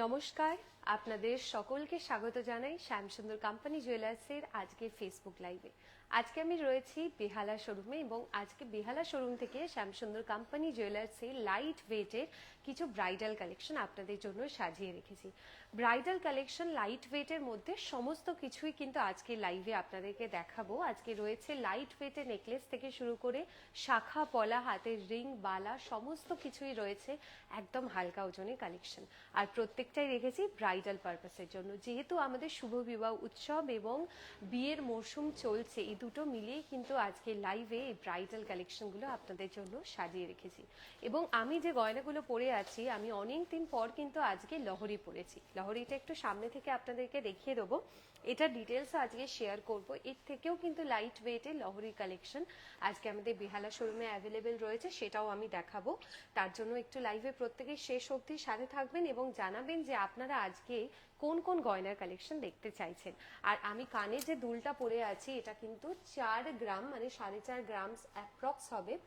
নমস্কার। আপনাদের সকলকে স্বাগত জানাই শ্যামসুন্দর কোম্পানি জুয়েলার্সের আজকে ফেসবুক লাইভে আজকে আমি রয়েছি বেহালা শোরুমে এবং আজকে বেহালা শোরুম থেকে শ্যামসুন্দর কোম্পানি জুয়েলার্সের লাইট ওয়েটের কিছু ব্রাইডাল কালেকশন আপনাদের জন্য সাজিয়ে রেখেছি। ব্রাইডাল কালেকশন লাইট ওয়েটের মধ্যে সমস্ত কিছুই কিন্তু আজকে লাইভে আপনাদেরকে দেখাবো। আজকে রয়েছে লাইট ওয়েটের নেকলেস থেকে শুরু করে শাখা, পলা, হাতের রিং বালা, সমস্ত কিছুই রয়েছে একদম হালকা ওজনের কালেকশন আর প্রত্যেকটাই রেখেছি ব্রাইডাল পারপাসের জন্য। যেহেতু আমাদের শুভ বিবাহ উৎসব এবং বিয়ের মরশুম চলছে, এই দুটো মিলিয়ে কিন্তু আজকে লাইভে এই ব্রাইডাল কালেকশনগুলো আপনাদের জন্য সাজিয়ে রেখেছি। এবং আমি যে গয়নাগুলো পরে আছি, আমি অনেক দিন পর কিন্তু আজকে লহরি পরেছি। লহরিটা একটু সামনে থেকে আপনাদেরকে দেখিয়ে দেবো। এটা ডিটেলস আজকে শেয়ার করব। এর থেকেও কিন্তু লাইট ওয়েটের লহরি কালেকশন আজকে আমাদের বেহালা শোরুমে অ্যাভেলেবেল রয়েছে, সেটাও আমি দেখাবো। তার জন্য একটু লাইভে প্রত্যেকে শেষ অবধি সাথে থাকবেন এবং জানাবেন যে আপনারা আজকে কোন কোন গয়নার কালেকশন দেখতে চাইছেন। আর আমি কানে যে দুলটা পরে আছি, এটা কিন্তু চার গ্রাম মানে সাড়ে চার গ্রাম অ্যাপ্রক্স হবে।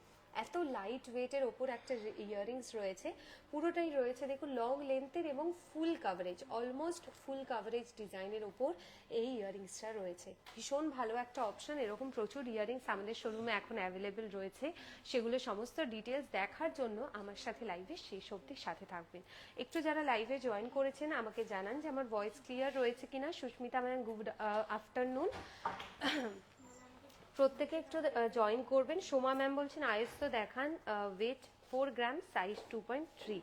এত লাইট ওয়েটের ওপর একটা ইয়াররিংস রয়েছে। পুরোটাই রয়েছে দেখুন লং লেন্থের এবং full coverage almost full coverage ডিজাইনের ওপর এই ইয়াররিংসটা রয়েছে। ভীষণ ভালো একটা অপশন এরকম প্রচুর ইয়াররিংস আমাদের শোরুমে এখন অ্যাভেলেবেল রয়েছে। সেগুলো সমস্ত ডিটেলস দেখার জন্য আমার সাথে লাইভে শেষ অবধি সাথে থাকবেন। একটু যারা লাইভে জয়েন করেছেন, আমাকে জানান যে আমার ভয়েস ক্লিয়ার রয়েছে কিনা। সুস্মিতা ম্যাম গুড আফটারনুন প্রত্যেকে একটু জয়েন করবেন। সোমা ম্যাম বলছেন আয়স্ত দেখান weight four gram size two point three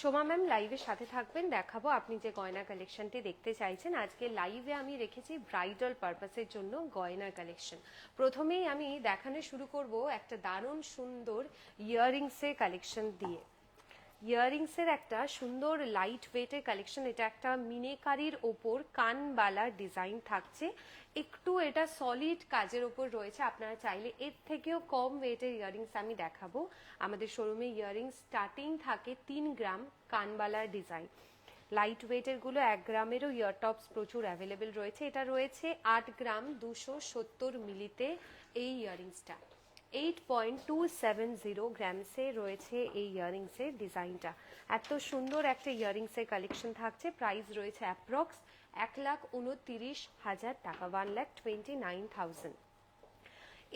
Soma ma'am লাইভের সাথে থাকবেন, দেখাবো আপনি যে গয়না কালেকশনটি দেখতে চাইছেন। আজকে লাইভে আমি রেখেছি ব্রাইডাল পারপাসের জন্য গয়নার কালেকশন প্রথমেই আমি দেখানো শুরু করব একটা দারুণ সুন্দর ইয়াররিংসের কালেকশন দিয়ে। ইয়াররিংসের একটা সুন্দর লাইট ওয়েটের কালেকশন এটা একটা মিনেকারির ওপর কানবালার ডিজাইন থাকছে। একটু এটা সলিড কাজের ওপর রয়েছে। আপনারা চাইলে এর থেকেও কম ওয়েটের ইয়াররিংস আমি দেখাবো। আমাদের শোরুমে ইয়াররিংস স্টার্টিং থাকে তিন গ্রাম কানবালার ডিজাইন লাইট ওয়েটেরগুলো এক গ্রামেরও ইয়ার টপস প্রচুর অ্যাভেলেবেল রয়েছে। এটা রয়েছে আট গ্রাম দুশো সত্তর মিলিতে এই ইয়াররিংসটা eight point two seven zero গ্রামসে রয়েছে এই ইয়াররিংসের ডিজাইনটা এত সুন্দর একটা ইয়াররিংসের কালেকশন থাকছে। প্রাইস রয়েছে অ্যাপ্রক্স এক লাখ উনতিরিশ হাজার টাকা one lakh twenty nine thousand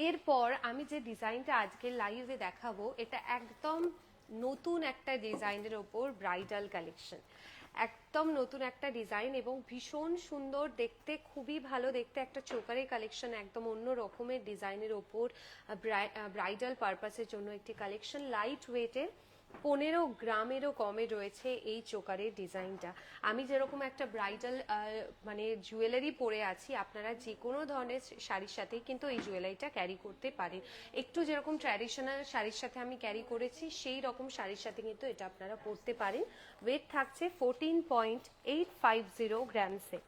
এরপর আমি যে ডিজাইনটা আজকে লাইভে দেখাবো, এটা একদম নতুন একটা ডিজাইনের ওপর ব্রাইডাল কালেকশন একদম নতুন একটা ডিজাইন এবং ভীষণ সুন্দর দেখতে, খুবই ভালো দেখতে একটা চোকারের কালেকশন একদম অন্য রকমের ডিজাইনের ওপর ব্রাইডাল পারপাসের জন্য একটি কালেকশন লাইট ওয়েটের পনেরো গ্রামেরও কমে রয়েছে এই চোকারের ডিজাইনটা। আমি যেরকম একটা ব্রাইডাল মানে জুয়েলারি পরে আছি, আপনারা যে কোনো ধরনের শাড়ির সাথেই কিন্তু এই জুয়েলারিটা ক্যারি করতে পারেন। একটু যেরকম ট্র্যাডিশনাল শাড়ির সাথে আমি ক্যারি করেছি, সেই রকম শাড়ির সাথে কিন্তু এটা আপনারা পরতে পারেন। ওয়েট থাকছে fourteen point eight five zero গ্রামসে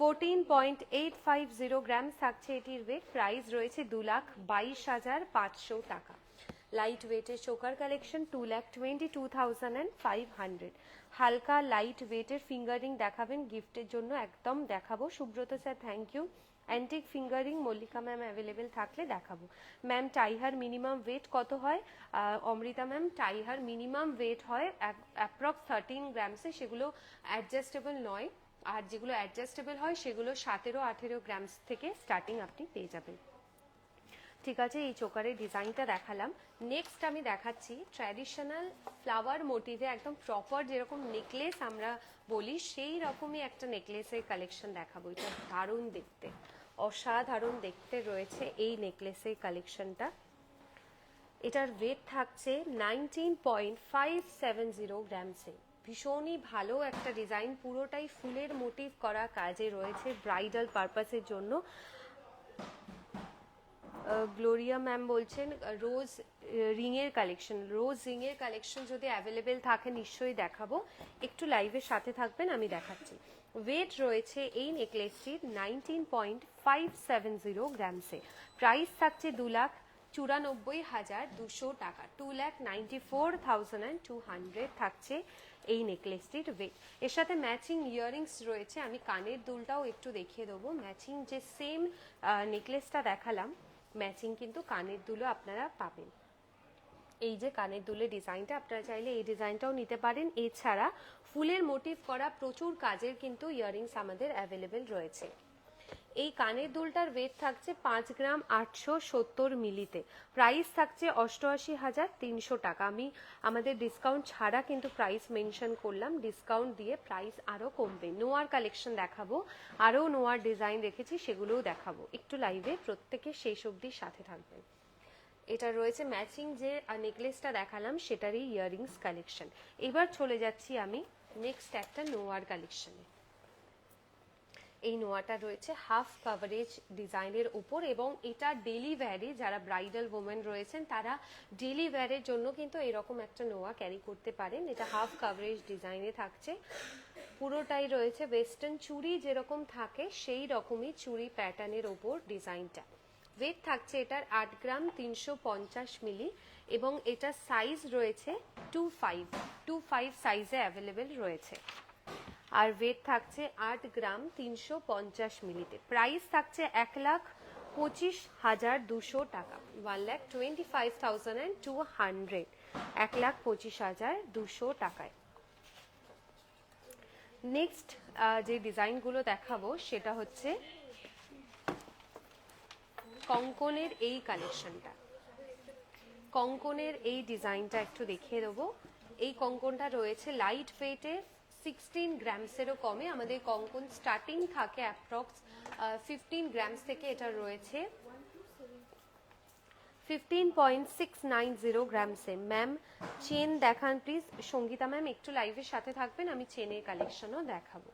fourteen point eight five zero grams থাকছে এটির ওয়েট প্রাইস রয়েছে দু লাখ বাইশ হাজার পাঁচশো টাকা। লাইট ওয়েটের choker collection two lakh twenty two thousand and five hundred হালকা লাইট ওয়েটের ফিঙ্গারিং দেখাবেন গিফটের জন্য একদম দেখাবো। Subrata sir thank you antique finger ring Mallika ma'am available থাকলে দেখাবো। ম্যাম টাইহার মিনিমাম ওয়েট কত হয়? অমৃতা ম্যাম টাইহার মিনিমাম ওয়েট হয় অ্যাপ্রক্স থার্টিন গ্রামসে সেগুলো অ্যাডজাস্টেবল নয়। আর যেগুলো অ্যাডজাস্টেবল হয়, সেগুলো সতেরো আঠেরো গ্রামস থেকে স্টার্টিং আপনি পেয়ে যাবেন। ঠিক আছে, এই চোকারের ডিজাইনটা দেখালাম। নেক্সট আমি দেখাচ্ছি ট্র্যাডিশনাল ফ্লাওয়ার মোটিভে একদম প্রপার যেরকম নেকলেস আমরা বলি, সেই রকমই একটা নেকলেসের কালেকশন দেখাবো। এটা দারুণ দেখতে, অসাধারণ দেখতে রয়েছে এই নেকলেসের কালেকশনটা এটার ওয়েট থাকছে nineteen point five seven zero গ্রামসে ভীষণই ভালো একটা ডিজাইন পুরোটাই ফুলের মোটিভ করা কাজে রয়েছে ব্রাইডাল পারপাসের জন্য। গ্লোরিয়া ম্যাম বলছেন রোজ রিংয়ের কালেকশন রোজ রিংয়ের কালেকশন যদি অ্যাভেলেবেল থাকে নিশ্চয়ই দেখাবো। একটু লাইভের সাথে থাকবেন, আমি দেখাচ্ছি। ওয়েট রয়েছে এই নেকলেসটির nineteen point five seven zero গ্রামসে price থাকছে দু লাখ চুরানব্বই হাজার দুশো টাকা। Two lakh ninety four thousand and two hundred থাকছে এই নেকলেসটির ওয়েট এর সাথে ম্যাচিং ইয়াররিংস রয়েছে, আমি কানের দুলটাও একটু দেখিয়ে দেবো। ম্যাচিং যে সেম নেকলেসটা দেখালাম ম্যাচিং কিন্তু কানের দুলো আপনারা পাবেন। এই যে কানের দুলের ডিজাইনটা, আপনারা চাইলে এই ডিজাইনটাও নিতে পারেন। এছাড়া ফুলের মোটিভ করা প্রচুর কাজের কিন্তু ইয়ারিংস আমাদের অ্যাভেলেবেল রয়েছে। এই কানের দুলটার ওয়েট থাকছে পাঁচ গ্রাম আটশো সত্তর মিলিতে। প্রাইস থাকছে অষ্টআশি হাজার তিনশো টাকা। আমি আমাদের ডিসকাউন্ট ছাড়া কিন্তু প্রাইস মেনশন করলাম। ডিসকাউন্ট দিয়ে প্রাইস আরও কমবে। নোয়ার কালেকশন দেখাবো। আরও নোয়ার ডিজাইন রেখেছি সেগুলোও দেখাবো। একটু লাইভে প্রত্যেকে শেষ অবধির সাথে থাকবেন। এটা রয়েছে ম্যাচিং যে নেকলেসটা দেখালাম, সেটারই ইয়াররিংস কালেকশন এবার চলে যাচ্ছি আমি নেক্সট একটা নোয়ার কালেকশনে এই নোয়াটা রয়েছে হাফ কাভারেজ ডিজাইনের উপর এবং এটা ডেলি ওয়্যারে যারা ব্রাইডাল ওমেন রয়েছেন, তারা ডেলি ওয়্যারের জন্য কিন্তু এরকম একটা নোয়া ক্যারি করতে পারেন। এটা হাফ কাভারেজ ডিজাইনে থাকছে। পুরোটাই রয়েছে ওয়েস্টার্ন চুড়ি যেরকম থাকে, সেই রকমই চুড়ি প্যাটার্নের ওপর ডিজাইনটা ওয়েট থাকছে এটার আট গ্রাম তিনশো পঞ্চাশ মিলি এবং এটা সাইজ রয়েছে টু ফাইভ টু ফাইভ সাইজে অ্যাভেলেবেল রয়েছে। আর ওয়েট থাকছে আট গ্রাম তিনশো পঞ্চাশ মিলিতে। প্রাইস থাকছে এক লাখ পঁচিশ হাজার দুশো টাকা। One lakh twenty five thousand and two hundred এক লাখ পঁচিশ হাজার দুশো টাকায়। নেক্সট যে ডিজাইনগুলো দেখাবো সেটা হচ্ছে কঙ্কনের এই কালেকশনটা কঙ্কনের এই ডিজাইনটা একটু দেখিয়ে দেবো। এই কঙ্কনটা রয়েছে লাইট ওয়েটে সিক্সটিন গ্রামসেরও কমে। আমাদের কঙ্কন স্টার্টিং থাকে অ্যাপ্রক্স ফিফটিন গ্রামস থেকে এটা রয়েছে। Fifteen point six nine zero গ্রামসে ma'am chain দেখান প্লিজ সঙ্গীতা ম্যাম একটু লাইভের সাথে থাকবেন, আমি চেনের কালেকশনও দেখাবো।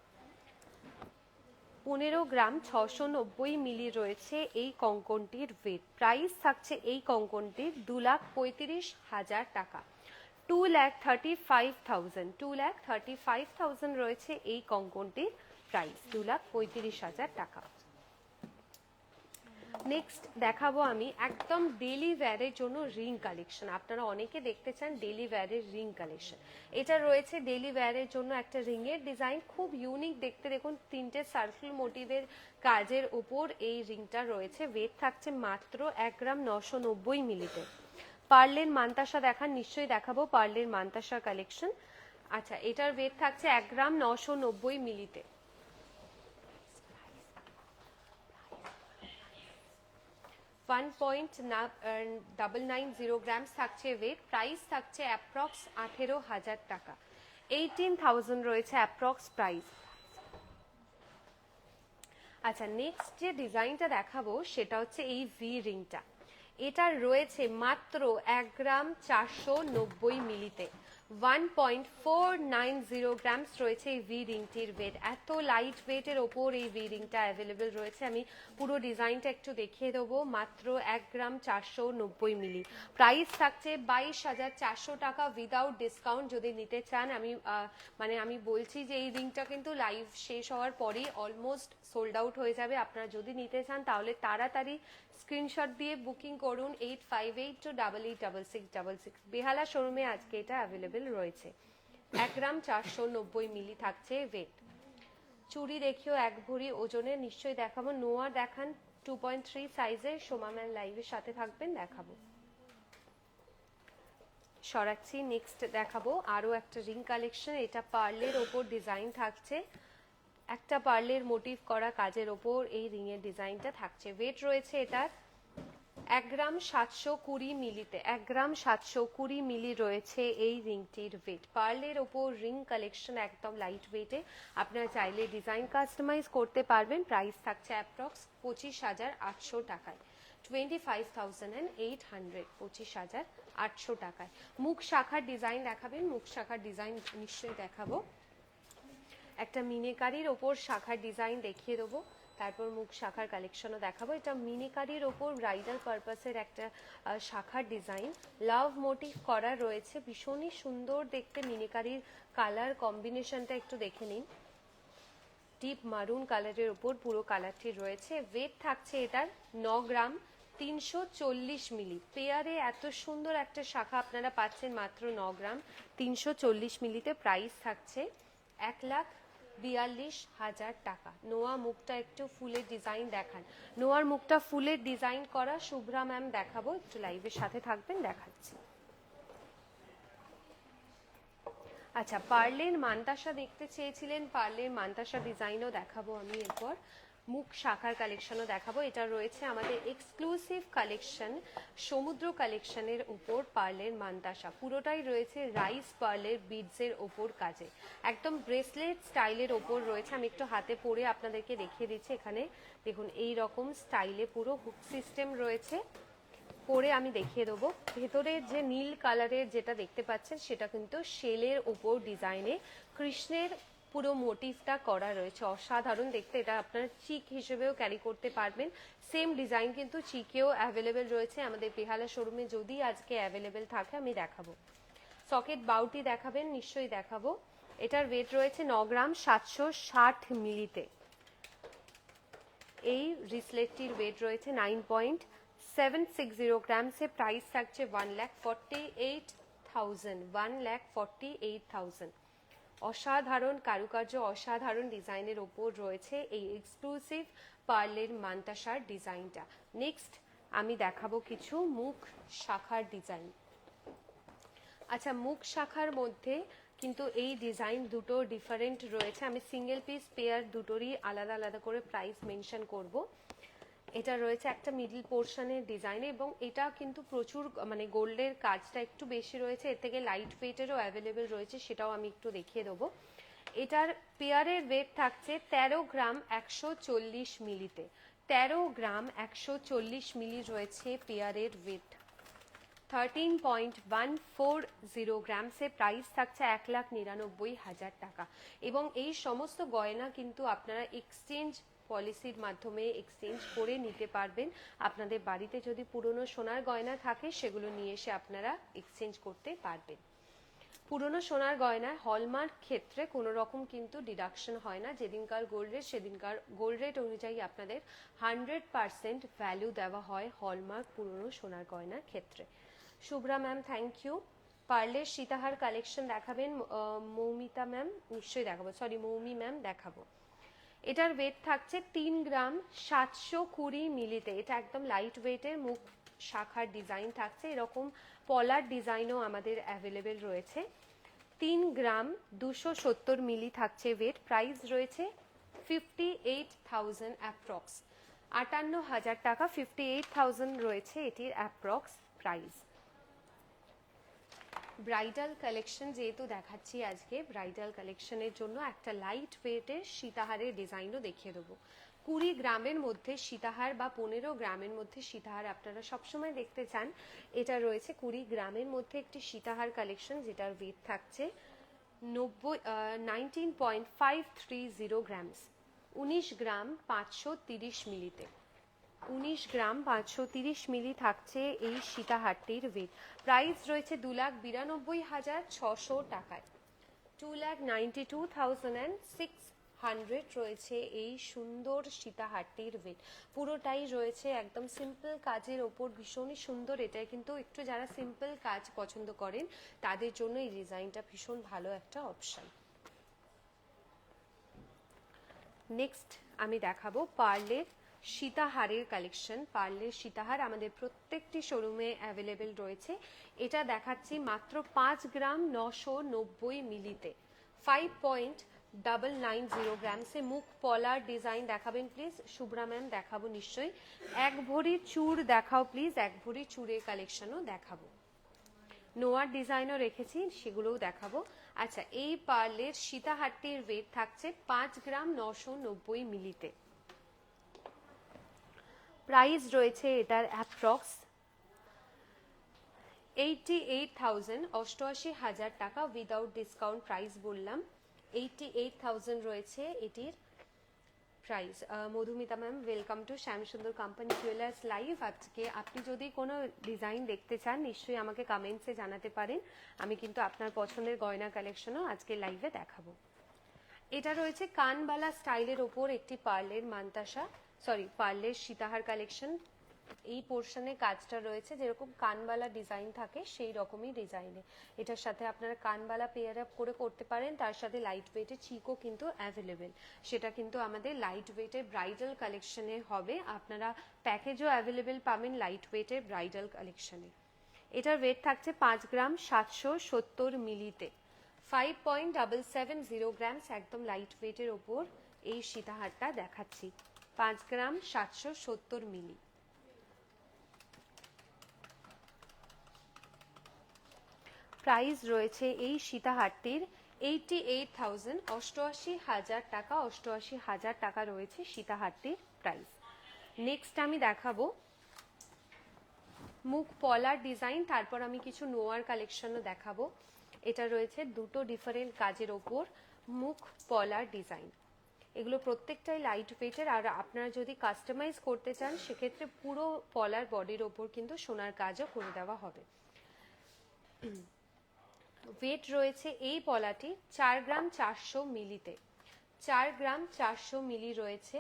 পনেরো গ্রাম ছশো নব্বই মিলি রয়েছে এই কঙ্কনটির ওয়েট প্রাইস থাকছে এই কঙ্কনটির দু লাখ পঁয়ত্রিশ হাজার টাকা। Two lakh thirty five thousand two lakh thirty five thousand রয়েছে এই কঙ্কনটির প্রাইস দু লাখ পঁয়ত্রিশ হাজার টাকা। নেক্সট দেখাবো আমি একদম ডেলি ওয়্যারের জন্য রিং কালেকশন আপনারা অনেকে দেখতে চান ডেলি ওয়্যারের রিং কালেকশন এটা রয়েছে ডেলি ওয়্যারের জন্য একটা রিং এর ডিজাইন খুব ইউনিক দেখতে দেখুন, তিনটে সার্কেল মোটিভের কাজের উপর এই রিংটা রয়েছে। ওয়েট থাকছে মাত্র এক গ্রাম নশো নব্বই মিলিতে পার্লের মান্তাসা দেখান, নিশ্চয়ই দেখাবো পার্লের মান্তাসা কালেকশন আচ্ছা এটার ওয়েট থাকছে এক গ্রাম নশো নব্বই মিলিতে। One point double nine zero grams থাকছে ওয়েট প্রাইস থাকছে অ্যাপ্রক্স আঠেরো হাজার টাকা। এইটিন থাউজেন্ড রয়েছে অ্যাপ্রক্স প্রাইস আচ্ছা নেক্সট যে ডিজাইনটা দেখাবো, সেটা হচ্ছে এই ভি রিংটা এটার রয়েছে মাত্র এক গ্রাম চারশো নব্বই মিলিতে। One point four nine zero grams রয়েছে এই ভি রিংটির ওয়েট এত লাইট ওয়েটের ওপর এই ভি রিংটা অ্যাভেলেবেল রয়েছে। আমি পুরো ডিজাইনটা একটু দেখিয়ে দেবো। মাত্র এক গ্রাম চারশো নব্বই মিলি। প্রাইস থাকছে বাইশ হাজার চারশো টাকা উইদাউট ডিসকাউন্ট যদি নিতে চান, আমি মানে আমি বলছি যে এই রিংটা কিন্তু লাইভ শেষ হওয়ার পরেই অলমোস্ট সোল্ড আউট হয়ে যাবে। আপনারা যদি নিতে চান, তাহলে তাড়াতাড়ি স্ক্রিনশট দিয়ে বুকিং করুন eight five eight two double eight double six double six Behala শোরুমে আজকে এটা অ্যাভেলেবেল রয়েছে। এক গ্রাম চারশো নব্বই মিলি থাকছে ওয়েট চুড়ি দেখিও এক ভরি ওজনে নিশ্চয়ই দেখাবো। নোয়া দেখান টু পয়েন্ট থ্রি সাইজের সোমাম্যান লাইভের সাথে থাকবেন, দেখাবো। সরাচ্ছি নেক্সট দেখাবো। আরও একটা রিং কালেকশন এটা পার্লের ওপর ডিজাইন থাকছে। একটা পার্লের মোটিভ করা কাজের ওপর এই রিং এর ডিজাইনটা থাকছে। ওয়েট রয়েছে এটার এক গ্রাম সাতশো কুড়ি মিলিতে, এক গ্রাম সাতশো কুড়ি মিলি রয়েছে এই রিংটির ওয়েট পার্লের ওপর রিং কালেকশন একদম লাইট ওয়েটে আপনারা চাইলে ডিজাইন কাস্টমাইজ করতে পারবেন। প্রাইস থাকছে অ্যাপ্রক্স পঁচিশ হাজার আটশো টাকায়। Twenty five thousand and eight hundred পঁচিশ হাজার আটশো টাকায়। মুখ শাখার ডিজাইন দেখাবেন, মুখ শাখার ডিজাইন নিশ্চয়ই দেখাবো। একটা মিনেকারির ওপর শাখার ডিজাইন দেখিয়ে দেবো। তারপর মুখ শাখার কালেকশনও দেখাবো। এটা মিনিকারির ওপর ব্রাইডাল পারপাসের একটা শাখার ডিজাইন লাভ মোটিভ করা রয়েছে। ভীষণই সুন্দর দেখতে মিনিকারির কালার কম্বিনেশনটা একটু দেখে নিন। ডিপ মারুন কালারের ওপর পুরো কালারটি রয়েছে। ওয়েট থাকছে এটার ন গ্রাম, তিনশো চল্লিশ মিলি। পেয়ারে এত সুন্দর একটা শাখা আপনারা পাচ্ছেন মাত্র ন গ্রাম, তিনশো চল্লিশ মিলিতে প্রাইস থাকছে। এক লাখ বিয়াল্লিশ হাজার টাকা। নোয়া মুখটা একটু ফুলের ডিজাইন দেখান। নোয়ার মুখটা ফুলের ডিজাইন করা শুভ্রা ম্যাম দেখাবো, একটু লাইভের সাথে থাকবেন, দেখাচ্ছি। আচ্ছা পার্লের মান্তাসা দেখতে চেয়েছিলেন, পার্লের মান্তাসা ডিজাইনও দেখাবো আমি এরপর। মুখ শাখার কালেকশনও দেখাবো। এটা রয়েছে আমাদের এক্সক্লুসিভ কালেকশন সমুদ্র কালেকশনের উপর পার্লের মান্তাসা। পুরোটাই রয়েছে রাইস পার্লের বিডসের ওপর কাজে। একদম ব্রেসলেট স্টাইলের ওপর রয়েছে। আমি একটু হাতে পরে আপনাদেরকে দেখিয়ে দিচ্ছি এখানে। দেখুন এই রকম স্টাইলে পুরো হুক সিস্টেম রয়েছে। পরে আমি দেখিয়ে দেবো। ভেতরের যে নীল কালারের যেটা দেখতে পাচ্ছেন, সেটা কিন্তু শেলের ওপর ডিজাইনে কৃষ্ণের পুরো মোটিভটা করা রয়েছে। অসাধারণ দেখতে। এটা আপনার চিক হিসেবেও ক্যারি করতে পারবেন। সেম ডিজাইন কিন্তু চিকেও অ্যাভেলেবেল রয়েছে আমাদের বেহালা শোরুমে যদি আজকে অ্যাভেলেবেল থাকে, আমি দেখাবো। সকেট বাউটি দেখাবেন, নিশ্চয়ই দেখাবো। এটার ওয়েট রয়েছে ন গ্রাম সাতশো ষাট মিলিতে। এই রিসলেটটির ওয়েট রয়েছে nine point seven six zero গ্রামসে price থাকছে one lakh forty eight thousand one lakh forty eight thousand অসাধারণ কারুকার্য, অসাধারণ ডিজাইনের ওপর রয়েছে এই এক্সক্লুসিভ পার্লের মান্তাসার ডিজাইনটা। নেক্সট আমি দেখাবো কিছু মুখ শাখার ডিজাইন। আচ্ছা মুখ শাখার মধ্যে কিন্তু এই ডিজাইন দুটো ডিফারেন্ট রয়েছে। আমি সিঙ্গেল পিস পেয়ার দুটোরই আলাদা আলাদা করে প্রাইস মেনশন করব। এটা রয়েছে একটা মিডল পোর্শনের ডিজাইন এবং এটা কিন্তু প্রচুর মানে গোল্ডের কাজটা একটু বেশি রয়েছে। এর থেকে লাইট ওয়েটেরও অ্যাভেলেবেল রয়েছে, সেটাও আমি একটু দেখিয়ে দেবো। এটার পেয়ারের ওয়েট থাকছে তেরো গ্রাম একশো চল্লিশ মিলিতে। তেরো গ্রাম একশো চল্লিশ মিলি রয়েছে পেয়ারের weight thirteen point one four zero গ্রামসে price থাকছে এক লাখ নিরানব্বই হাজার টাকা। এবং এই সমস্ত গয়না কিন্তু আপনারা এক্সচেঞ্জ পলিসির মাধ্যমে এক্সচেঞ্জ করে নিতে পারবেন। আপনাদের বাড়িতে যদি পুরনো সোনার গয়না থাকে, সেগুলো নিয়ে এসে আপনারা এক্সচেঞ্জ করতে পারবেন। পুরনো সোনার গয়নায় হলমার্ক ক্ষেত্রে কোনো রকম কিন্তু ডিডাকশন হয় না। যেদিনকার গোল্ড রেট, সেদিনকার গোল্ড রেট অনুযায়ী আপনাদের হান্ড্রেড পার্সেন্ট ভ্যালু দেওয়া হয় হলমার্ক পুরনো সোনার গয়নার ক্ষেত্রে। Shubhra ma'am, thank you. পার্লের সীতাহার কালেকশন দেখাবেন মৌমিতা ম্যাম, নিশ্চয়ই দেখাবো। সরি, মৌমি ম্যাম দেখাবো। এটার ওয়েট থাকছে তিন গ্রাম সাতশো কুড়ি মিলিতে। এটা একদম লাইট ওয়েটের মুখ শাখার ডিজাইন থাকছে। এরকম পলার ডিজাইনও আমাদের অ্যাভেলেবেল রয়েছে। তিন গ্রাম দুশো সত্তর মিলি থাকছে ওয়েট প্রাইস রয়েছে ফিফটি এইট থাউজেন্ড অ্যাপ্রক্স আটান্ন হাজার টাকা ফিফটি এইট থাউজেন্ড রয়েছে এটির অ্যাপ্রক্স প্রাইস ব্রাইডাল কালেকশন যেহেতু দেখাচ্ছি আজকে, ব্রাইডাল কালেকশনের জন্য একটা লাইট ওয়েটের সীতাহারের ডিজাইনও দেখিয়ে দেবো। কুড়ি গ্রামের মধ্যে সীতাহার বা পনেরো গ্রামের মধ্যে সীতাহার আপনারা সবসময় দেখতে চান। এটা রয়েছে কুড়ি গ্রামের মধ্যে একটি সীতাহার কালেকশন যেটার ওয়েট থাকছে নব্বই nineteen point five three zero grams উনিশ গ্রাম পাঁচশো তিরিশ মিলিতে। উনিশ গ্রাম পাঁচশো তিরিশ মিলি থাকছে এই সীতাহারটির ওয়েট প্রাইস রয়েছে দু লাখ বিরানব্বই হাজার ছশো টাকায়। Two lakh ninety two thousand and six hundred রয়েছে এই সুন্দর সীতাহারটির ওয়েট পুরোটাই রয়েছে একদম সিম্পল কাজের ওপর ভীষণই সুন্দর। এটা কিন্তু একটু যারা সিম্পল কাজ পছন্দ করেন, তাদের জন্য এই ডিজাইনটা ভীষণ ভালো একটা অপশন। নেক্সট আমি দেখাবো পার্লের সীতাহারের কালেকশন পার্লের সীতাহার আমাদের প্রত্যেকটি শোরুমে অ্যাভেলেবেল রয়েছে। এটা দেখাচ্ছি মাত্র পাঁচ গ্রাম নশো নব্বই মিলিতে। Five point double nine zero গ্রামসে মুখ পলার ডিজাইন দেখাবেন প্লিজ শুভ্রা ম্যাম দেখাবো নিশ্চয়ই। এক ভরি চূড় দেখাও প্লিজ এক ভরি চূড়ের কালেকশনও দেখাবো। নোয়ার ডিজাইনও রেখেছি, সেগুলোও দেখাবো। আচ্ছা এই পার্লের সীতাহারটির ওয়েট থাকছে পাঁচ গ্রাম নশো নব্বই মিলিতে। প্রাইস রয়েছে এটার অ্যাপ্রক্স এইটি এইট থাউজেন্ড অষ্টআশি হাজার টাকা উইদাউট ডিসকাউন্ট প্রাইস বললাম। এইটি এইট থাউজেন্ড রয়েছে এটির price Madhumita ma'am welcome to Shyamsundar company jewellers live আজকে আপনি যদি কোনো ডিজাইন দেখতে চান, নিশ্চয়ই আমাকে কমেন্টসে জানাতে পারেন। আমি কিন্তু আপনার পছন্দের গয়না কালেকশনও আজকে লাইভে দেখাবো। এটা রয়েছে কানবালা স্টাইলের ওপর একটি পার্লের মান্তাসা। সরি পার্লের সীতাহার কালেকশন এই পোর্শনে কাজটা রয়েছে, যেরকম কানবালা ডিজাইন থাকে, সেই রকমই ডিজাইনে এটার সাথে আপনারা কানবালা পেয়ার আপ করে করতে পারেন, তার সাথে লাইট ওয়েটের চিকও কিন্তু অ্যাভেলেবেল সেটা কিন্তু আমাদের লাইট ওয়েটের ব্রাইডাল কালেকশনে হবে। আপনারা প্যাকেজও অ্যাভেলেবেল পাবেন লাইট ওয়েটের ব্রাইডাল কালেকশনে এটার ওয়েট থাকছে পাঁচ গ্রাম সাতশো সত্তর মিলিতে। Five point double seven zero grams একদম লাইট ওয়েটের ওপর এই সীতাহারটা দেখাচ্ছি। পাঁচ গ্রাম সাতশো সত্তর মিলি। প্রাইস রয়েছে এই সীতাহারটির এইটি এইট থাউজেন্ড অষ্টআশি হাজার টাকা, অষ্টআশি হাজার টাকা রয়েছে সীতাহারটির প্রাইস। নেক্সট আমি দেখাবো মুখ পলার ডিজাইন, তারপর আমি কিছু নোয়ার কালেকশনও দেখাবো। এটা রয়েছে দুটো ডিফারেন্ট কাজের ওপর মুখ পলার ডিজাইন। এগুলো প্রত্যেকটাই লাইট ওয়েটের আর আপনারা যদি কাস্টমাইজ করতে চান, সেক্ষেত্রে পুরো পলার বডির ওপর কিন্তু সোনার কাজও করে দেওয়া হবে। ওয়েট রয়েছে এই পলাটি চার গ্রাম চারশো মিলিতে। চার গ্রাম চারশো মিলি রয়েছে।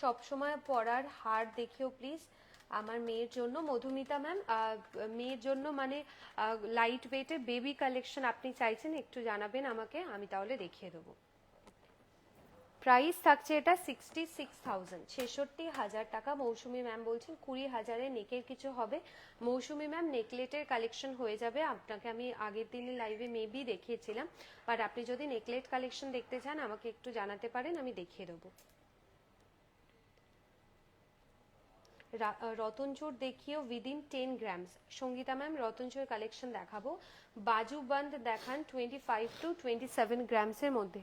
সবসময় পরার হার দেখেও প্লিজ আমার মেয়ের জন্য, মধুমিতা ম্যাম মেয়ের জন্য মানে লাইট ওয়েটের বেবি কালেকশন আপনি চাইছেন, একটু জানাবেন আমাকে, আমি তাহলে দেখিয়ে দেবো। প্রাইস থাকছে এটা সিক্সটি সিক্স থাউজেন্ড ছেষট্টি হাজার টাকা মৌসুমি ম্যাম বলছেন, কুড়ি হাজারে নেকের কিছু হবে। মৌসুমি ম্যাম, নেকলেটের কালেকশন হয়ে যাবে। আপনাকে আমি আগের দিনে লাইভে মেবি দেখিয়েছিলাম। বাট আপনি যদি নেকলেট কালেকশন দেখতে চান, আমাকে একটু জানাতে পারেন, আমি দেখিয়ে দেবো। রতনচোর দেখিও within ten grams Sangeeta ma'am রতনচোর collection দেখাবো। বাজুবন্ধ দেখান twenty five two twenty seven গ্রামসের মধ্যে।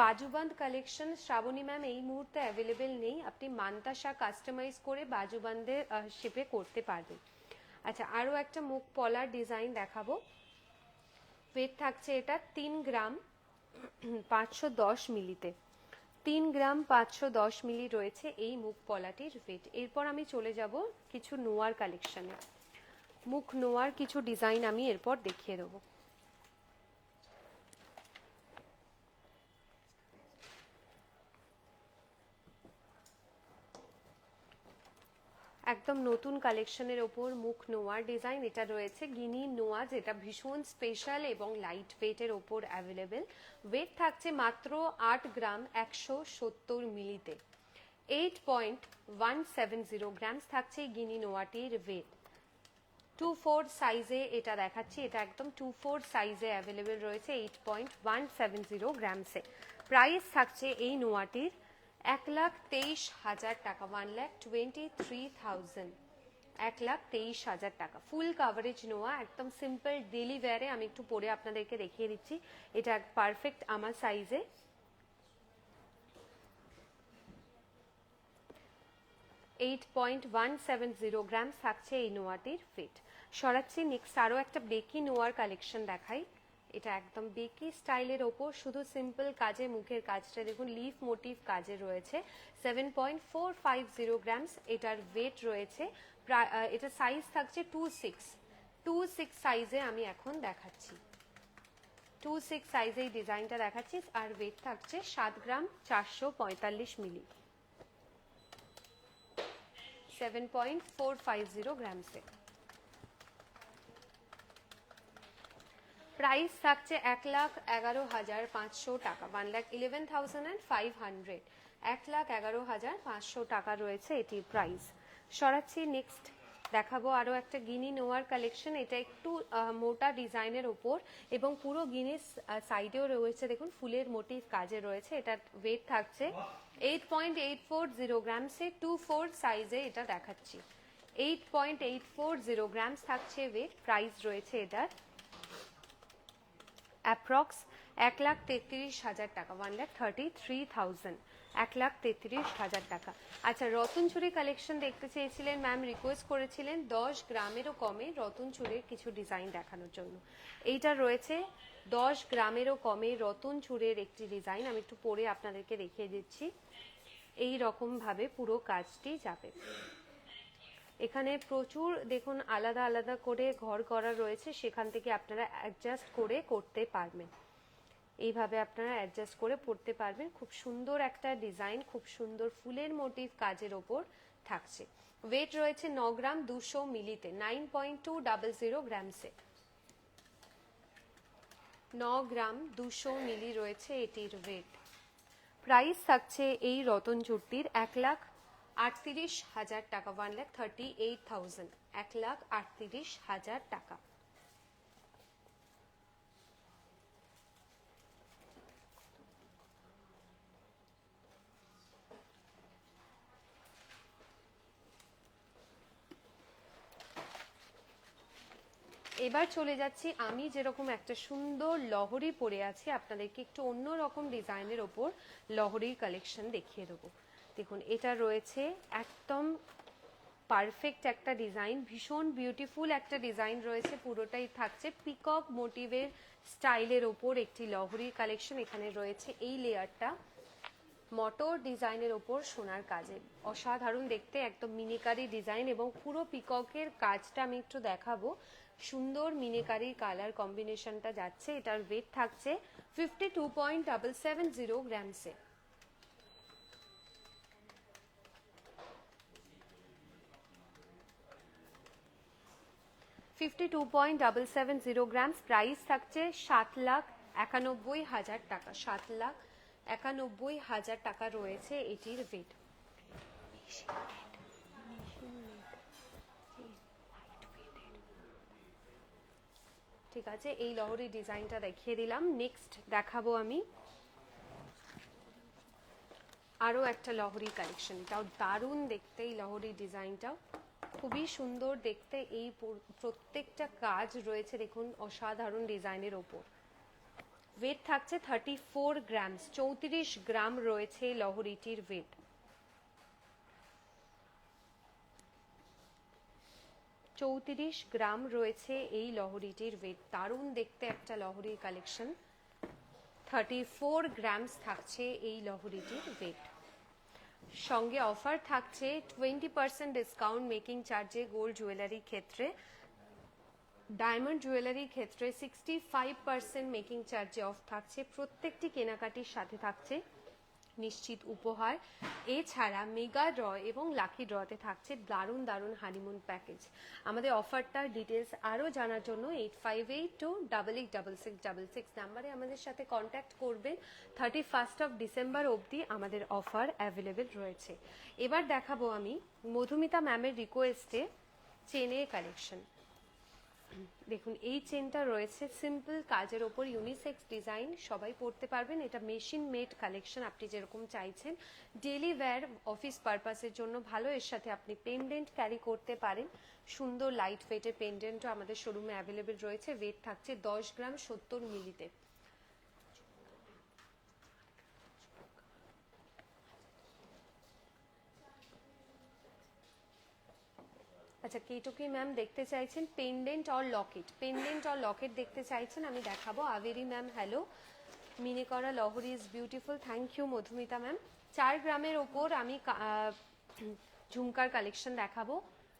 বাজুবন্ধ কালেকশন শ্রাবণী ম্যাম এই মুহূর্তে অ্যাভেলেবেল নেই আপনি মান্তাসা কাস্টমাইজ করে বাজুবন্ধের শেপে করতে পারবেন আচ্ছা আরও একটা মুখ পলার ডিজাইন দেখাবো ওয়েট থাকছে এটা তিন গ্রাম, পাঁচশো দশ মিলিতে। তিন গ্রাম পাঁচশো দশ মিলি রয়েছে এই মুখ পলাটির ওয়েট এরপর আমি চলে যাব কিছু নোয়ার কালেকশনে মুখ নোয়ার কিছু ডিজাইন আমি এরপর দেখিয়ে দেবো। একদম নতুন কালেকশনের ওপর মুখ নোয়ার ডিজাইন এটা রয়েছে। গিনি নোয়া যেটা ভীষণ স্পেশাল এবং লাইট ওয়েটের ওপর অ্যাভেলেবেল ওয়েট থাকছে মাত্র আট গ্রাম একশো সত্তর মিলিতে। Eight point one seven zero grams থাকছে গিনি নোয়াটির ওয়েট টু ফোর সাইজে এটা দেখাচ্ছি, এটা একদম টু ফোর সাইজে অ্যাভেলেবেল রয়েছে eight point one seven zero গ্রামসে price থাকছে এই নোয়াটির এক লাখ তেইশ হাজার টাকা one lakh twenty three thousand এক লাখ তেইশ হাজার টাকা। ফুল কাভারেজ নোয়া একদম সিম্পল ডেলি ওয়্যারে আমি একটু পরে আপনাদেরকে দেখিয়ে দিচ্ছি। এটা পারফেক্ট আমার সাইজে eight point one seven zero grams থাকছে এই নোয়াটির ফিট সরাচ্ছি নেক্সট আরও একটা বেকি নোয়ার কালেকশন দেখাই। এটা একদম বেকি স্টাইলের ওপর, শুধু সিম্পল কাজে, মুখের কাজটা দেখুন লিফ মোটিভ কাজে রয়েছে। Seven point four five zero grams এটার ওয়েট রয়েছে। এটা সাইজ থাকছে টু সিক্স টু সিক্স সাইজে আমি এখন দেখাচ্ছি। টু সিক্স সাইজে এই ডিজাইনটা দেখাচ্ছি, আর ওয়েট থাকছে সাত গ্রাম চারশো পঁয়তাল্লিশ মিলি। Seven point four five zero গ্রামসে price থাকছে এক লাখ এগারো হাজার পাঁচশো টাকা one lakh eleven thousand and five hundred এক লাখ এগারো হাজার পাঁচশো টাকা রয়েছে এটির প্রাইস। সরাচ্ছি নেক্সট দেখাবো আরও একটা গিনি নোয়ার কালেকশন। এটা একটু মোটা ডিজাইনের ওপর এবং পুরো গিনির সাইডেও রয়েছে। দেখুন, ফুলের মোটিভ কাজে রয়েছে। এটার ওয়েট থাকছে eight point eight four zero গ্রামসে two four সাইজে এটা দেখাচ্ছি। Eight point eight four zero grams থাকছে ওয়েট প্রাইস রয়েছে এটার। অ্যাপ্রক্স এক লাখ তেত্রিশ হাজার টাকা one lakh thirty three thousand এক লাখ তেত্রিশ হাজার টাকা। আচ্ছা রতন চুরি কালেকশন দেখতে চেয়েছিলেন ম্যাম রিকোয়েস্ট করেছিলেন দশ গ্রামেরও কমে রতন চুরির কিছু ডিজাইন দেখানোর জন্য। এইটা রয়েছে দশ গ্রামেরও কমে রতন চুরের একটি ডিজাইন আমি একটু পরে আপনাদেরকে দেখিয়ে দিচ্ছি। এই রকমভাবে পুরো কাজটি যাবে। এখানে প্রচুর দেখুন, আলাদা আলাদা করে ঘর করা রয়েছে। সেখান থেকে আপনারা অ্যাডজাস্ট করে করতে পারবেন। এইভাবে আপনারা অ্যাডজাস্ট করে পড়তে পারবেন। খুব সুন্দর একটা ডিজাইন খুব সুন্দর ফুলের মোটিভ কাজের ওপর থাকছে। ওয়েট রয়েছে ন গ্রাম দুশো মিলিতে nine point two double zero গ্রামসে ন গ্রাম দুশো মিলি রয়েছে এটির ওয়েট প্রাইস থাকছে এই রতন চুট্টির এক লাখ আটত্রিশ হাজার টাকা one lakh thirty eight thousand এক লাখ আটত্রিশ হাজার টাকা। এবার চলে যাচ্ছি, আমি যেরকম একটা সুন্দর লহরি পরে আছি, আপনাদেরকে একটু অন্য রকম ডিজাইনের ওপর লহরির কালেকশন দেখিয়ে দেবো। দেখুন, এটা রয়েছে একদম পারফেক্ট একটা ডিজাইন ভীষণ বিউটিফুল একটা ডিজাইন রয়েছে, পুরোটাই থাকছে পিকক মোটিভের স্টাইলের ওপর একটি লহরির কালেকশন এখানে রয়েছে এই লেয়ারটা মটর ডিজাইনের ওপর সোনার কাজে। অসাধারণ দেখতে, একদম মিনিকারি ডিজাইন এবং পুরো পিককের কাজটা আমি একটু দেখাবো। সুন্দর মিনিকারি কালার কম্বিনেশনটা যাচ্ছে, এটার ওয়েট থাকছে fifty two point double seven zero গ্রামসে fifty two point double seven zero grams. Price থাকছে সাত লাখ একানব্বই হাজার টাকা। সাত লাখ একানব্বই হাজার টাকা রয়েছে এটির ওয়েট ঠিক আছে, এই লহরি ডিজাইনটা দেখিয়ে দিলাম। নেক্সট দেখাবো আমি। আরও একটা লহরি কালেকশন। এটাও দারুণ দেখতে এই লহরি ডিজাইনটাও। খুবই সুন্দর দেখতে এই প্রত্যেকটা কাজ রয়েছে দেখুন, অসাধারণ ডিজাইনের ওপর। ওয়েট থাকছে থার্টি ফোর গ্রামস চৌত্রিশ গ্রাম রয়েছে লহরিটির ওয়েট চৌত্রিশ গ্রাম রয়েছে এই লহরিটির ওয়েট দারুণ দেখতে একটা লহরির কালেকশন থার্টি ফোর গ্রামস থাকছে এই লহরিটির ওয়েট সঙ্গে অফার থাকছে টোয়েন্টি পার্সেন্ট ডিসকাউন্ট মেকিং চার্জে গোল্ড জুয়েলারির ক্ষেত্রে। ডায়মন্ড জুয়েলারির ক্ষেত্রে সিক্সটি ফাইভ পার্সেন্ট মেকিং চার্জে অফ থাকছে। প্রত্যেকটি কেনাকাটির সাথে থাকছে। নিশ্চিত উপহার। এছাড়া মেগা ড্র এবং লাকি ড্রতে থাকছে দারুণ দারুণ হানিমুন প্যাকেজ। আমাদের অফারটার ডিটেলস আরও জানার জন্য eight five eight two double eight double six double six নাম্বারে আমাদের সাথে কন্ট্যাক্ট করবেন। থার্টি ফার্স্ট অফ ডিসেম্বর অবধি আমাদের অফার অ্যাভেলেবেল রয়েছে। এবার দেখাবো আমি মধুমিতা ম্যামের রিকোয়েস্টে চেনের কালেকশন দেখুন, এই চেনটা রয়েছে সিম্পল কাজের ওপর ইউনিসেক্স ডিজাইন সবাই পড়তে পারবেন। এটা মেশিন মেড কালেকশন আপনি যেরকম চাইছেন। ডেলি ওয়্যার অফিস পারপাসের জন্য ভালো, এর সাথে আপনি পেন্ডেন্ট ক্যারি করতে পারেন। সুন্দর লাইট ওয়েটের পেন্ডেন্টও আমাদের শোরুমে অ্যাভেলেবেল রয়েছে। ওয়েট থাকছে দশ গ্রাম সত্তর মিলিতে। আচ্ছা কেটুকি ম্যাম দেখতে চাইছেন pendant or locket pendant or locket দেখতে চাইছেন, আমি দেখাবো। আবেরি ম্যাম হ্যালো মিনে করা লহরি is beautiful thank you Madhumita ma'am চার গ্রামের ওপর আমি ঝুমকার কালেকশন দেখাবো।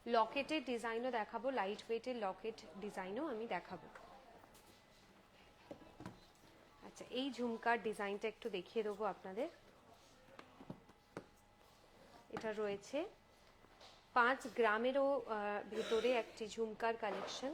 লকেটের ডিজাইনও দেখাবো। লাইট ওয়েটের লকেট ডিজাইনও আমি দেখাবো। আচ্ছা এই ঝুমকার ডিজাইনটা একটু দেখিয়ে দেবো আপনাদের। এটা রয়েছে। পাঁচ গ্রামেরও ভেতরে একটি ঝুমকার collection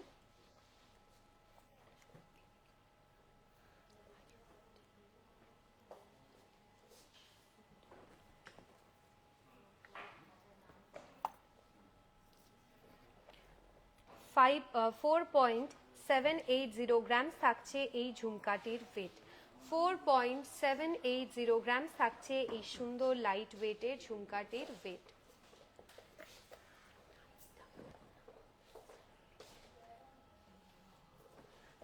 five four point seven eight zero grams থাকছে এই ঝুমকাটির weight four point seven eight zero grams থাকছে এই সুন্দর লাইট ওয়েটের ঝুমকাটির ওয়েট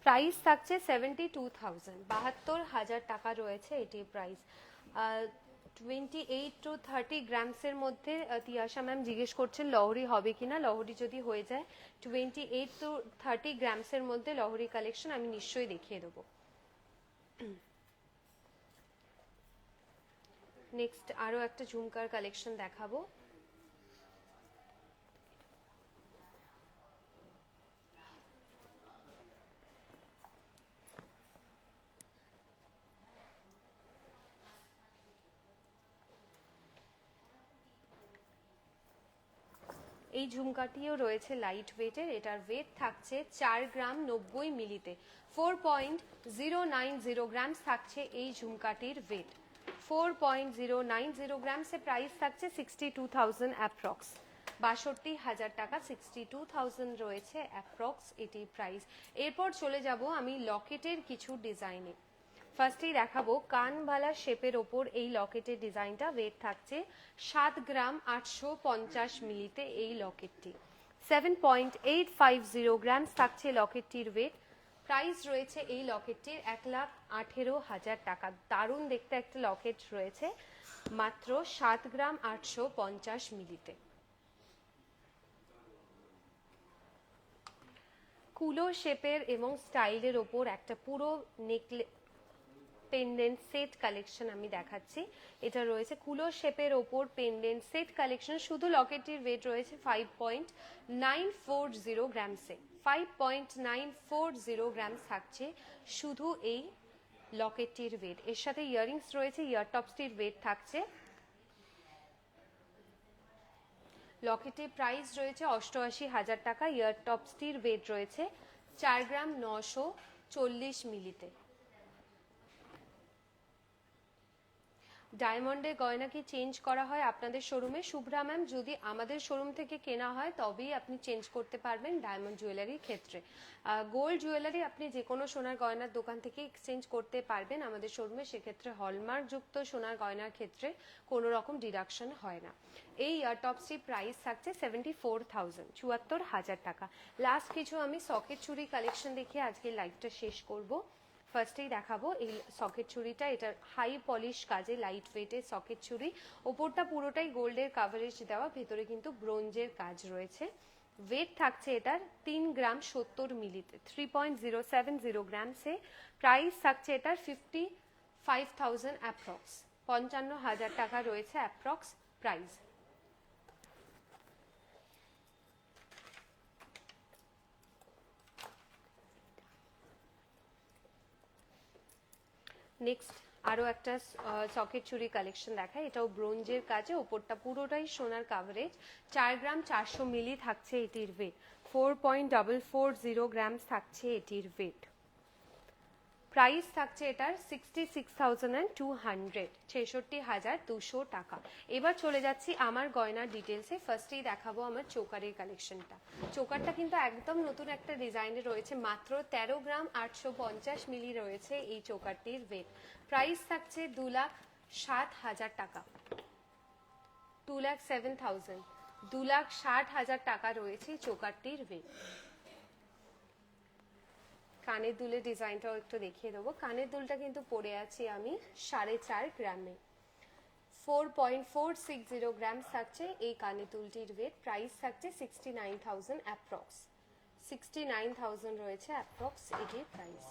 প্রাইস থাকছে সেভেন্টি টু থাউজেন্ড বাহাত্তর হাজার টাকা রয়েছে এটির price. Twenty eight to thirty গ্রামসের মধ্যে তিয়াশা ম্যাম জিজ্ঞেস করছেন লহরি হবে কি না। লহরি যদি হয়ে যায় টোয়েন্টি এইট টু থার্টি গ্রামসের মধ্যে লহরি কালেকশন আমি নিশ্চয়ই দেখিয়ে দেবো। নেক্সট আরও একটা ঝুমকার কালেকশন দেখাবো। এই ঝুমকাটিও রয়েছে লাইট ওয়েটের এটার ওয়েট থাকছে চার গ্রাম নব্বই মিলিতে। Four point zero nine zero grams থাকছে এই ঝুমকাটির weight four point zero nine zero গ্রামসে price থাকছে সিক্সটি টু থাউজেন্ড অ্যাপ্রক্স বাষট্টি হাজার টাকা সিক্সটি টু থাউজেন্ড রয়েছে অ্যাপ্রক্স এটি প্রাইস এরপর চলে যাব আমি লকেটের কিছু ডিজাইনে ফার্স্টেই দেখাবো কানবালা শেপের ওপর এই লকেটের ডিজাইনটা ওয়েট থাকছে সাত গ্রাম আটশো পঞ্চাশ মিলিতে এই লকেটটি। Seven point eight five zero grams থাকছে লকেটটির ওয়েট প্রাইস রয়েছে এই লকেটটির এক লাখ আঠেরো হাজার টাকা। দারুণ দেখতে একটা লকেট রয়েছে, মাত্র সাত গ্রাম আটশো পঞ্চাশ মিলিতে। কুলো শেপের এবং স্টাইলের ওপর একটা পুরো নেকলে পেন্ডেন্ট সেট কালেকশন আমি দেখাচ্ছি। এটা রয়েছে কুলো শেপের ওপর পেন্ডেন্ট সেট কালেকশন শুধু লকেটটির ওয়েট রয়েছে five point nine four zero গ্রামসে five point nine four zero grams থাকছে শুধু এই লকেটটির ওয়েট এর সাথে ইয়ারিংস রয়েছে ইয়ার টপসটির ওয়েট থাকছে। লকেটের প্রাইস রয়েছে অষ্টআশি হাজার টাকা ইয়ার টপসটির ওয়েট রয়েছে চার গ্রাম নশো চল্লিশ মিলিতে। ডায়মন্ডের গয়না কি চেঞ্জ করা হয় আপনাদের শোরুমে শুভ্রা ম্যাম যদি আমাদের শোরুম থেকে কেনা হয়, তবেই আপনি চেঞ্জ করতে পারবেন ডায়মন্ড জুয়েলারির ক্ষেত্রে। গোল্ড জুয়েলারি আপনি যে কোনো সোনার গয়নার দোকান থেকে এক্সচেঞ্জ করতে পারবেন আমাদের শোরুমে সেক্ষেত্রে হলমার্কযুক্ত সোনার গয়নার ক্ষেত্রে কোনো রকম ডিডাকশন হয় না। এই ইয়ারটপসটির প্রাইস থাকছে সেভেন্টি ফোর থাউজেন্ড চুয়াত্তর হাজার টাকা। লাস্ট কিছু আমি সকেট চুরি কালেকশন দেখিয়ে আজকে লাইভটা শেষ করব। ফার্স্টেই দেখাবো এই সকেট চুড়িটা। এটার হাই পলিশ কাজে লাইট ওয়েটের সকেট চুড়ি। ওপরটা পুরোটাই গোল্ডের কাভারেজ দেওয়া, ভেতরে কিন্তু ব্রোঞ্জের কাজ রয়েছে। ওয়েট থাকছে এটার তিন গ্রাম সত্তর মিলিতে three point zero seven zero গ্রামসে price থাকছে এটার ফিফটি ফাইভ থাউজেন্ড অ্যাপ্রক্স পঞ্চান্ন হাজার টাকা রয়েছে অ্যাপ্রক্স প্রাইস নেক্সট আরও একটা সকেট চুরি কালেকশন দেখায় এটাও ব্রোঞ্জের কাজে, ওপরটা পুরোটাই সোনার কাভারেজ চার গ্রাম চারশো মিলি থাকছে এটির weight four point double four zero grams থাকছে এটির ওয়েট প্রাইস থাকছে এটার sixty six thousand and two hundred ছেষট্টি হাজার দুশো টাকা। এবার চলে যাচ্ছি আমার গয়নার ডিটেলসে ফার্স্টেই দেখাবো আমার চোকারের কালেকশনটা চোকারটা কিন্তু একদম নতুন একটা ডিজাইনে রয়েছে। মাত্র তেরো গ্রাম আটশো পঞ্চাশ মিলি রয়েছে এই চোকারটির ওয়েট প্রাইস থাকছে দু লাখ সাত হাজার টাকা। টু লাখ সেভেন থাউজেন্ড দু লাখ ষাট হাজার টাকা রয়েছে চোকারটির ওয়েট কানের দুলের ডিজাইনটাও একটু দেখিয়ে দেবো। কানের দুলটা কিন্তু পরে আছি আমি সাড়ে চার গ্রামে। Four point four six zero gram থাকছে এই কানের দুলটির ওয়েট প্রাইস থাকছে sixty nine thousand approx sixty nine thousand রয়েছে অ্যাপ্রক্স এটির প্রাইস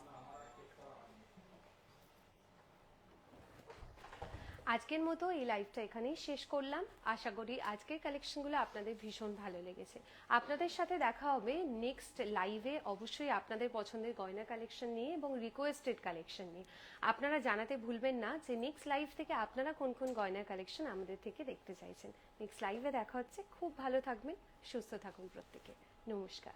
আজকের মতো এই লাইভটা এখানেই শেষ করলাম। আশা করি আজকের কালেকশনগুলো আপনাদের ভীষণ ভালো লেগেছে। আপনাদের সাথে দেখা হবে নেক্সট লাইভে অবশ্যই আপনাদের পছন্দের গয়না কালেকশন নিয়ে এবং রিকোয়েস্টেড কালেকশন নিয়ে। আপনারা জানাতে ভুলবেন না যে নেক্সট লাইভ থেকে আপনারা কোন কোন গয়নার কালেকশন আমাদের থেকে দেখতে চাইছেন। নেক্সট লাইভে দেখা হচ্ছে। খুব ভালো থাকবেন, সুস্থ থাকুন প্রত্যেকে। নমস্কার।